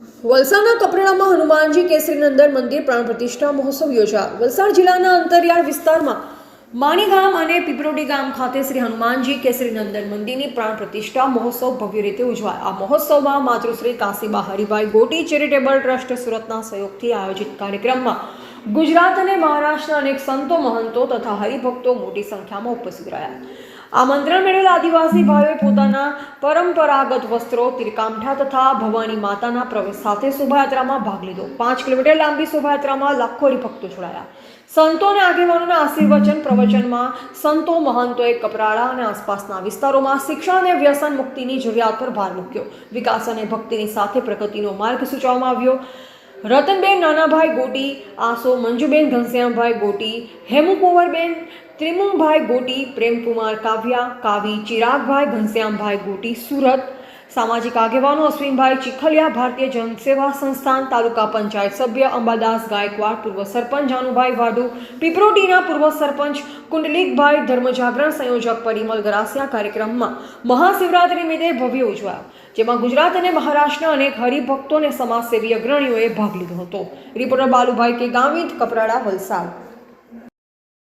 વલસાડના કપરાડામાં હનુમાનજી કેસરીનંદન મંદિર પ્રાણ પ્રતિષ્ઠા મહોત્સવ યોજાયો. વલસાડ જિલ્લાના અંતરિયાળ વિસ્તારમાં માણી ગામ અને પીપરોડી ગામ ખાતે શ્રી હનુમાનજી કેસરીનંદન મંદિરની પ્રાણ પ્રતિષ્ઠા મહોત્સવ ભવ્ય રીતે ઉજવાય. આ મહોત્સવમાં માતૃશ્રી કાશીબા હરિભાઈ ગોટી ચેરિટેબલ ટ્રસ્ટ સુરતના સહયોગથી આયોજિત કાર્યક્રમમાં ગુજરાત અને મહારાષ્ટ્રના અનેક સંતો, મહંતો તથા હરિભક્તો મોટી સંખ્યામાં ઉપસ્થિત રહ્યા. આમંત્રણ મેળવેલા આદિવાસી ભાઈઓએ પોતાના પરંપરાગત વસ્ત્રો, તિરકામઠા તથા ભવાની માતાના પ્રવેશ સાથે શોભાયાત્રામાં ભાગ લીધો. પાંચ કિલોમીટર લાંબી શોભાયાત્રામાં લાખો હરિભક્તો જોડાયા. સંતો અને આગેવાનોના આશીર્વચન પ્રવચનમાં સંતો મહંતોએ કપરાળા અને આસપાસના વિસ્તારોમાં શિક્ષણ અને વ્યસન મુક્તિની જરૂરિયાત પર ભાર મૂક્યો. વિકાસ અને ભક્તિની સાથે પ્રગતિનો માર્ગ સૂચવવામાં આવ્યો. રતનબેન, નાનાભાઈ ગોટી, આસો, મંજુબેન, ઘનશ્યામભાઈ ગોટી, હેમુકુંવરબેન, ત્રિમુમભાઈ ગોટી, પ્રેમકુમાર કાવ્યા, કાવી, ચિરાગભાઈ, ઘનશ્યામભાઈ ગોટી, સુરત સામાજિક આગેવાનો અશ્વિનભાઈ ચીખલિયા, ભારતીય જનસેવા સંસ્થાન, તાલુકા પંચાયત સભ્ય અંબાદાસ ગાયકવાડ, પૂર્વ સરપંચ જાનુભાઈ વાડુ, પીપરોટીના પૂર્વ સરપંચ કુંડલિકભાઈ ધર્મજાગરણ, સંયોજક પરિમલ ગરાસિયા કાર્યક્રમમાં મહાશિવરાત્રિ નિમિત્તે ભવ્ય ઉજવાયો, જેમાં ગુજરાત અને મહારાષ્ટ્રના અનેક હરિભક્તો અને સમાજસેવી અગ્રણીઓએ ભાગ લીધો હતો. રિપોર્ટર બાલુભાઈ કે ગામિત કપરાડા વલસાડ.